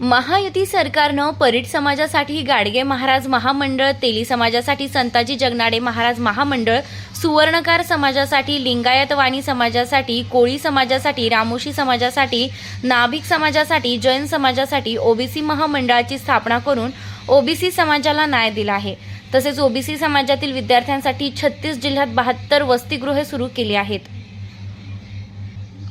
महायुती सरकारनं परीट समाजासाठी गाडगे महाराज महामंडळ तेली समाजासाठी संताजी जगनाडे महाराज महामंडळ सुवर्णकार समाजासाठी लिंगायत वाणी समाजासाठी कोळी समाजासाठी रामोशी समाजासाठी नाभिक समाजासाठी जैन समाजासाठी ओबीसी महामंडळाची स्थापना करून ओबीसी समाजाला न्याय दिला आहे. तसेच ओबीसी समाजातील विद्यार्थ्यांसाठी छत्तीस जिल्ह्यात बहात्तर वसतिगृहे सुरू केली आहेत.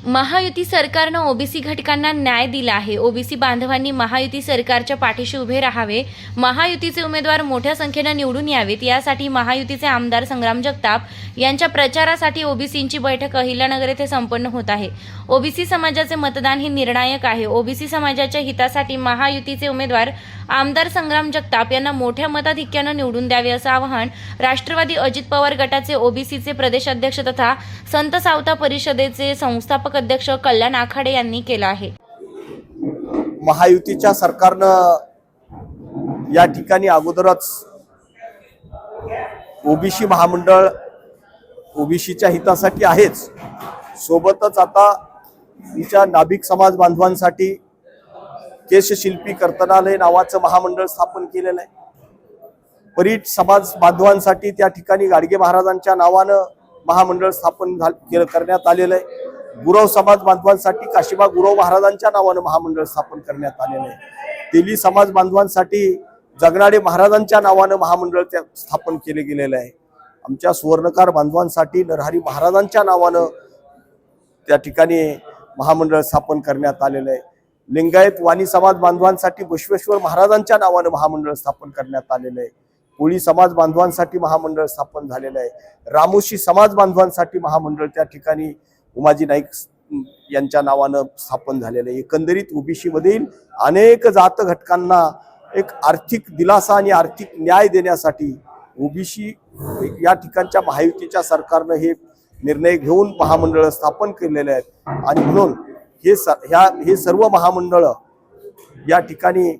महायुती सरकारनं ओबीसी घटकांना न्याय दिला आहे. ओबीसी बांधवांनी महायुती सरकारच्या पाठीशी उभे राहावे. महायुतीचे उमेदवार मोठ्या संख्येनं निवडून यावेत. यासाठी महायुतीचे आमदार संग्राम जगताप यांच्या प्रचारासाठी ओबीसींची बैठक अहिल्यानगर येथे संपन्न होत आहे. ओबीसी समाजाचे मतदान हे निर्णायक आहे. ओबीसी समाजाच्या हितासाठी महायुतीचे उमेदवार आमदार संग्राम जगताप यांना मोठ्या मताधिक्यानं निवडून द्यावे असं आवाहन राष्ट्रवादी अजित पवार गटाचे ओबीसीचे प्रदेशाध्यक्ष तथा संत सावता परिषदेचे संस्थापक अध्यक्ष कल्याण आखाडे यांनी केलं आहे. महायुतीच्या सरकारनं या ठिकाणी अगोदरच ओबीसी महामंडळ ओबीसीच्या हितासाठी आहेच. सोबतच आता तिच्या नाभिक समाज बांधवांसाठी केशशिल्पी कर्तनालय नावाचं महामंडळ स्थापन केलेलं आहे. परीट समाज बांधवांसाठी त्या ठिकाणी गाडगे महाराजांच्या नावानं महामंडळ स्थापन करण्यात आलेलं आहे. गुरव समाज बांधवांसाठी काशीबा गुरव महाराजांच्या नावानं महामंडळ स्थापन करण्यात आलेलं आहे. तेली समाज बांधवांसाठी जगनाडे महाराजांच्या नावानं महामंडळ त्या स्थापन केले गेलेलं आहे. आमच्या सुवर्णकार बांधवांसाठी नरहरी महाराजांच्या नावानं त्या ठिकाणी महामंडळ स्थापन करण्यात आलेलं आहे. लिंगायत वाणी समाज बांधवांसाठी बसवेश्वर महाराजांच्या नावानं महामंडळ स्थापन करण्यात आलेलं आहे. कोळी समाज बांधवांसाठी महामंडळ स्थापन झालेलं आहे. रामोशी समाज बांधवांसाठी महामंडळ त्या ठिकाणी उमाजी नाईक यांच्या नावानं स्थापन झालेलं आहे. एकंदरीत ओबीसीमधील अनेक जात घटकांना एक आर्थिक दिलासा आणि आर्थिक न्याय देण्यासाठी ओबीसी या ठिकाणच्या महायुतीच्या सरकारनं हे निर्णय घेऊन महामंडळ स्थापन केलेले आहेत. आणि म्हणून हे स ह्या हे सर्व महामंडळ या ठिकाणी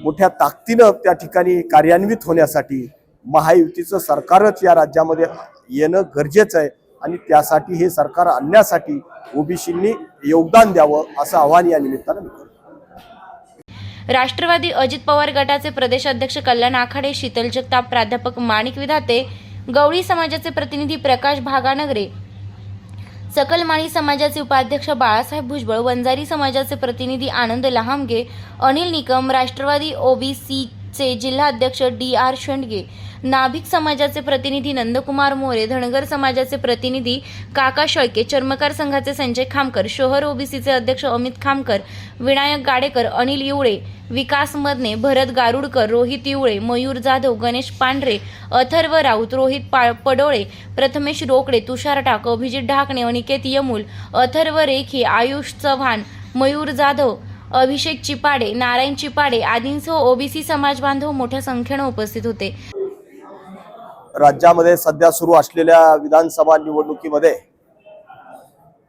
मोठ्या ताकदीनं त्या ठिकाणी कार्यान्वित होण्यासाठी महायुतीचं सरकारच या राज्यामध्ये येणं गरजेचं आहे. आणि त्यासाठी हे सरकार आणण्यासाठी ओबीसींनी योगदान द्यावं असं आव्हान या निमित्तानं राष्ट्रवादी अजित पवार गटाचे प्रदेशाध्यक्ष कल्याण आखाडे शीतल जगताप प्राध्यापक माणिक विधाते गवळी समाजाचे प्रतिनिधी प्रकाश भागानगरे सकल माळी समाजाचे उपाध्यक्ष बाळासाहेब भुजबळ वंजारी समाजाचे प्रतिनिधी आनंद लहामगे अनिल निकम राष्ट्रवादी ओबीसी चे जिल्हाध्यक्ष डी आर शेंडगे नाभिक समाजाचे प्रतिनिधी नंदकुमार मोरे धनगर समाजाचे प्रतिनिधी काका शळके चर्मकार संघाचे संजय खामकर शहर ओबीसीचे अध्यक्ष अमित खामकर विनायक गाडेकर अनिल इवळे विकास मदने भरत गारुडकर रोहित इवळे मयूर जाधव गणेश पांढरे अथर्व राऊत रोहित पडोळे प्रथमेश रोकडे तुषार टाक अभिजित ढाकणे अनिकेत यमूल अथर्व रेखी आयुष चव्हाण मयूर जाधव अभिषेक चिपाडे नारायण चिपाडे आदींसह ओबीसी समाज बांधव मोठ्या संख्येनं उपस्थित होते. राज्यामध्ये सध्या सुरू असलेल्या विधानसभा निवडणुकीमध्ये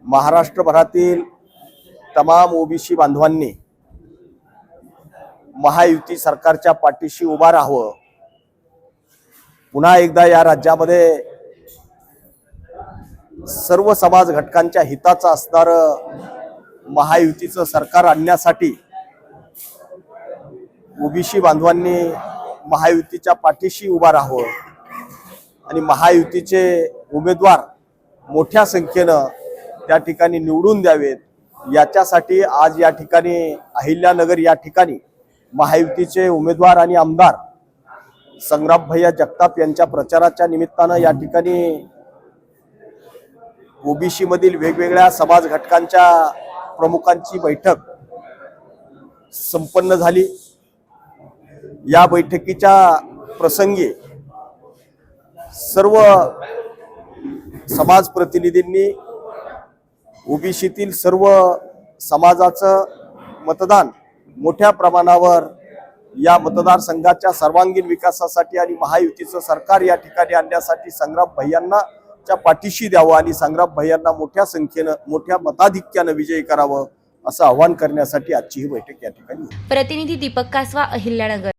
महाराष्ट्रभरातील तमाम ओबीसी बांधवांनी महायुती सरकारच्या पाठीशी उभा राहावं. पुन्हा एकदा या राज्यामध्ये सर्व समाज घटकांच्या हिताचं असणारं महायुतीचं सरकार आणण्यासाठी ओबीसी बांधवांनी महायुतीच्या पाठीशी उभा राहावं आणि महायुतीचे उमेदवार मोठ्या संख्येनं त्या ठिकाणी निवडून द्यावेत. याच्यासाठी आज या ठिकाणी अहिल्यानगर या ठिकाणी महायुतीचे उमेदवार आणि आमदार संग्राम भैया जगताप यांच्या प्रचाराच्या निमित्तानं या ठिकाणी ओबीसी मधील वेगवेगळ्या समाज घटकांच्या प्रमुखांची बैठक संपन्न झाली. या बैठकीच्या प्रसंगी सर्व समाज प्रतिनिधींनी ओबीसीतील सर्व समाजाचं मतदान मोठ्या प्रमाणावर या मतदारसंघाच्या सर्वांगीण विकासासाठी आणि महायुतीचं सरकार या ठिकाणी आणण्यासाठी संग्राम भैयांना च्या पाठीशी द्यावं आणि संग्राम भैयांना मोठ्या संख्येनं मोठ्या मताधिक्यानं विजयी करावं असं आवाहन करण्यासाठी आजची ही बैठक या ठिकाणी प्रतिनिधी दीपक कासवा अहिल्यानगर.